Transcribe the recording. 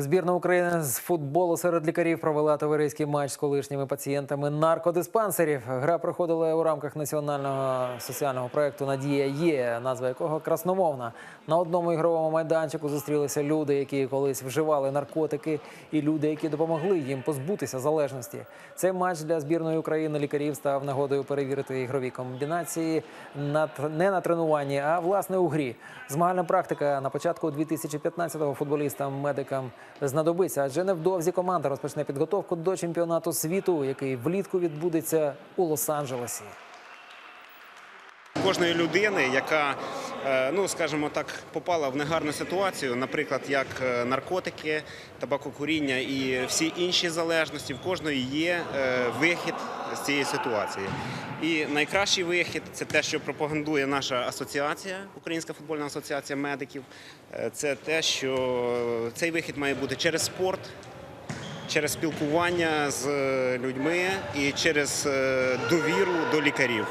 Збірна України з футболу серед лікарів провела товариський матч з колишніми пацієнтами наркодиспансерів. Гра проходила у рамках національного соціального проекту Надія є, назва якого красномовна. На одному ігровому майданчику зустрілися люди, які колись вживали наркотики, і люди, які допомогли їм позбутися залежності. Цей матч для збірної України лікарів став нагодою перевірити ігрові комбінації не на тренуванні, а власне у грі. Змагальна практика на початку 2015-го футболістам-медикам знадобиться, адже невдовзі команда розпочне підготовку до чемпіонату світу, який влітку відбудеться у Лос-Анджелесі. кожної людини, яка, е, ну скажімо так, попала в негарну ситуацію, наприклад, як е, наркотики, табакокуріння і всі інші залежності, в кожної є е, вихід з цієї ситуації. І найкращий вихід це те, що пропагандує наша асоціація, Українська футбольна асоціація медиків. Е, Це те, що цей вихід має бути через спорт. Через спілкування з людьми і через е, довіру до лікарів.